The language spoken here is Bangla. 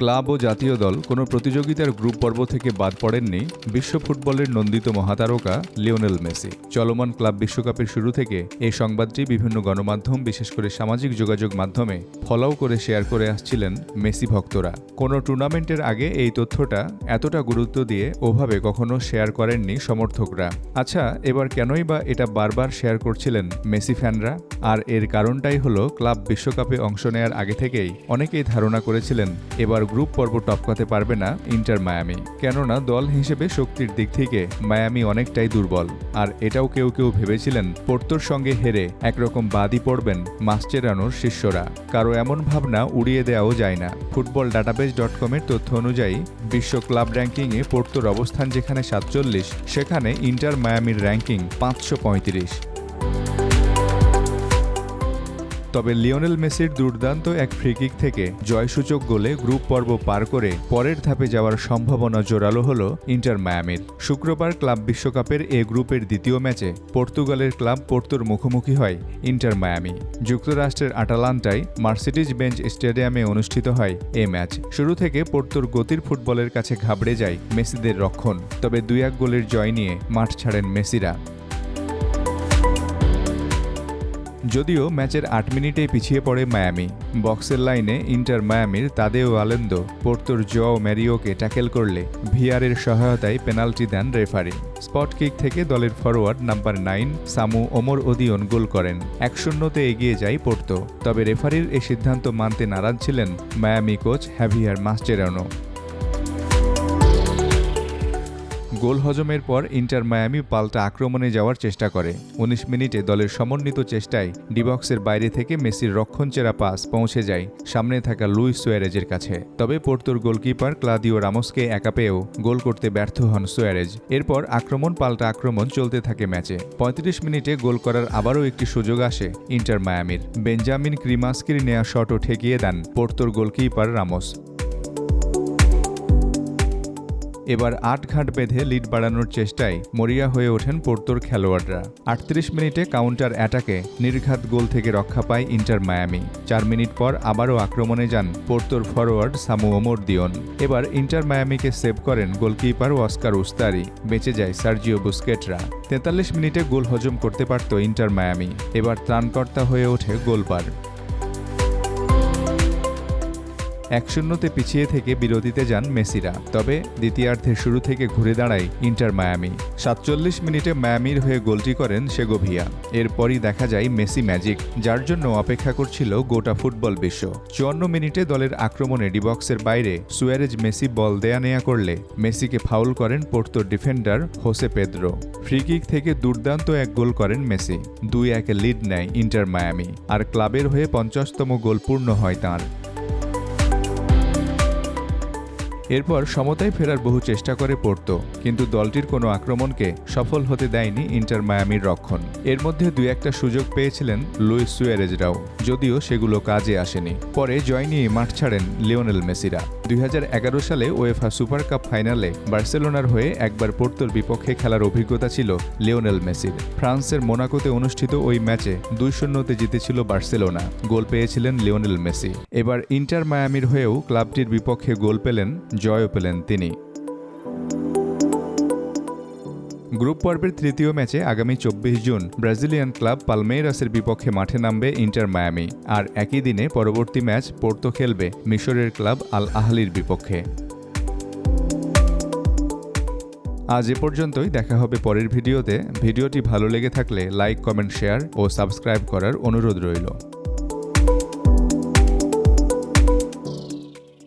ক্লাব ও জাতীয় দল কোনো প্রতিযোগিতার গ্রুপ পর্ব থেকে বাদ পড়েননি বিশ্ব ফুটবলের নন্দিত মহাতারকা লিওনেল মেসি। চলমান ক্লাব বিশ্বকাপের শুরু থেকে এই সংবাদটি বিভিন্ন গণমাধ্যম, বিশেষ করে সামাজিক যোগাযোগ মাধ্যমে ফলাও করে শেয়ার করে আসছিলেন মেসি ভক্তরা। কোনো টুর্নামেন্টের আগে এই তথ্যটা এতটা গুরুত্ব দিয়ে ওভাবে কখনো শেয়ার করেননি সমর্থকরা। আচ্ছা এবার কেনই বা এটা বারবার শেয়ার করছিলেন মেসি ফ্যানরা? আর এর কারণটাই হলো ক্লাব বিশ্বকাপে অংশ নেয়ার আগে থেকেই অনেকেই ধারণা করেছিলেন, এবার গ্রুপ পর্ব টপকাতে পারবে না ইন্টার মায়ামি। কেননা দল হিসেবে শক্তির দিক থেকে মায়ামি অনেকটাই দুর্বল। আর এটাও কেউ কেউ ভেবেছিলেন পোর্তোর সঙ্গে হেরে একরকম বাদই পড়বেন মাস্টেরানোর শিষ্যরা। কারও এমন ভাবনা উড়িয়ে দেওয়াও যায় না। ফুটবল ডাটাবেস ডট কমের তথ্য অনুযায়ী বিশ্ব ক্লাব র্যাঙ্কিংয়ে পোর্তোর অবস্থান যেখানে সাতচল্লিশ, সেখানে ইন্টার মায়ামির র্যাঙ্কিং পাঁচশো পঁয়ত্রিশ। তবে লিওনেল মেসির দুর্দান্ত এক ফ্রিকিক থেকে জয়সূচক গোলে গ্রুপ পর্ব পার করে পরের ধাপে যাওয়ার সম্ভাবনা জোরালো হল ইন্টার মায়ামির। শুক্রবার ক্লাব বিশ্বকাপের এ গ্রুপের দ্বিতীয় ম্যাচে পর্তুগালের ক্লাব পোর্তোর মুখোমুখি হয় ইন্টার মায়ামি। যুক্তরাষ্ট্রের আটালান্টায় মার্সিডিজ বেঞ্চ স্টেডিয়ামে অনুষ্ঠিত হয় এ ম্যাচ। শুরু থেকে পোর্তোর গতির ফুটবলের কাছে ঘাবড়ে যায় মেসিদের রক্ষণ, তবে দুই এক গোলের জয় নিয়ে মাঠ ছাড়েন মেসিরা। যদিও ম্যাচের আট মিনিটেই পিছিয়ে পড়ে মায়ামি। বক্সের লাইনে ইন্টার মায়ামির তাদেও আলেন্দো, পোর্তোর জও ম্যারিওকে ট্যাকেল করলে ভিআরের সহায়তায় পেনাল্টি দেন রেফারি। স্পট কিক থেকে দলের forward number nine Samu Omorodion goal করেন। এক শূন্যতে এগিয়ে যায় পোর্তো। তবে রেফারির এ সিদ্ধান্ত মানতে নারাজ ছিলেন Miami coach Javier Mascherano goal হজমের পর ইন্টার মায়ামি পাল্টা আক্রমণে যাওয়ার চেষ্টা করে। ১৯ মিনিটে দলের সমন্বিত চেষ্টায় ডিবক্সের বাইরে থেকে মেসির রক্ষণচেরা পাস পৌঁছে যায় সামনে থাকা লুইস সোয়ারেজের কাছে। তবে পোর্তোর গোলকিপার ক্লাদিও রামোসকে একা পেয়েও গোল করতে ব্যর্থ হন সোয়ারেজ। এরপর আক্রমণ পাল্টা আক্রমণ চলতে থাকে ম্যাচে। ৩৫ মিনিটে গোল করার আবারও একটি সুযোগ আসে ইন্টার মায়ামির। বেঞ্জামিন ক্রিমাস্কির নেয়া শটও ঠেকিয়ে দেন পোর্তোর গোলকিপার রামোস। এবার আট ঘাট বেঁধে লিড বাড়ানোর চেষ্টায় মরিয়া হয়ে ওঠেন পোর্তোর খেলোয়াড়রা। আটত্রিশ মিনিটে কাউন্টার অ্যাটাকে নির্ঘাত গোল থেকে রক্ষা পায় ইন্টার মায়ামি। চার মিনিট পর আবারও আক্রমণে যান পোর্তোর ফরোয়ার্ড সামু ওমর দিওন এবার ইন্টার মায়ামিকে সেভ করেন গোলকিপার অস্কার উস্তারি। বেঁচে যায় সার্জিও বুস্কেটরা। তেতাল্লিশ মিনিটে গোল হজম করতে পারত ইন্টার মায়ামি। এবার ত্রাণকর্তা হয়ে ওঠে গোলপার এক শূন্যতে পিছিয়ে থেকে বিরতিতে যান মেসিরা, তবে দ্বিতীয়ার্ধের শুরু থেকে ঘুরে দাঁড়ায় ইন্টার মায়ামি। সাতচল্লিশ মিনিটে মায়ামির হয়ে গোলটি করেন সেগোভিয়া এরপরই দেখা যায় মেসি ম্যাজিক, যার জন্য অপেক্ষা করছিল গোটা ফুটবল বিশ্ব। চুয়ান্ন মিনিটে দলের আক্রমণে ডিবক্সের বাইরে সুয়ারেজ মেসি বল দেয়া নেয়া করলে মেসিকে ফাউল করেন পোর্তোর defender Jose Pedro. Free kick থেকে দুর্দান্ত এক গোল করেন মেসি। দুই একে লিড নেয় ইন্টার মায়ামি, আর ক্লাবের হয়ে পঞ্চাশতম গোল পূর্ণ হয় তাঁর। এরপর সমতায় ফেরার বহু চেষ্টা করে পড়তো, কিন্তু দলটির কোনো আক্রমণকে সফল হতে দেয়নি ইন্টার মায়ামির রক্ষণ। এর মধ্যে দুই একটা সুযোগ পেয়েছিলেন লুইস সুয়ারেজরাও, যদিও সেগুলো কাজে আসেনি। পরে জয় নিয়ে মাঠ ছাড়েন লিওনেল মেসিরা। দুই হাজার এগারো সালে ওয়েফা সুপার কাপ ফাইনালে বার্সেলোনার হয়ে একবার পোর্তোর বিপক্ষে খেলার অভিজ্ঞতা ছিল লিওনেল মেসির। ফ্রান্সের মোনাকোতে অনুষ্ঠিত ওই ম্যাচে দুই শূন্যতে জিতেছিল বার্সেলোনা। গোল পেয়েছিলেন লিওনেল মেসি। এবার ইন্টার মায়ামির হয়েও ক্লাবটির বিপক্ষে গোল পেলেন, জয়ও পেলেন তিনি। গ্রুপ পর্বের তৃতীয় ম্যাচে আগামী চব্বিশ জুন ব্রাজিলিয়ান ক্লাব পালমেইরাসের বিপক্ষে মাঠে নামবে ইন্টার মায়ামি। আর একই দিনে পরবর্তী ম্যাচ পোর্তো খেলবে মিশরের ক্লাব আল আহলির বিপক্ষে। আজ এ পর্যন্তই, দেখা হবে পরের ভিডিওতে। ভিডিওটি ভালো লেগে থাকলে লাইক, কমেন্ট, শেয়ার ও সাবস্ক্রাইব করার অনুরোধ রইল।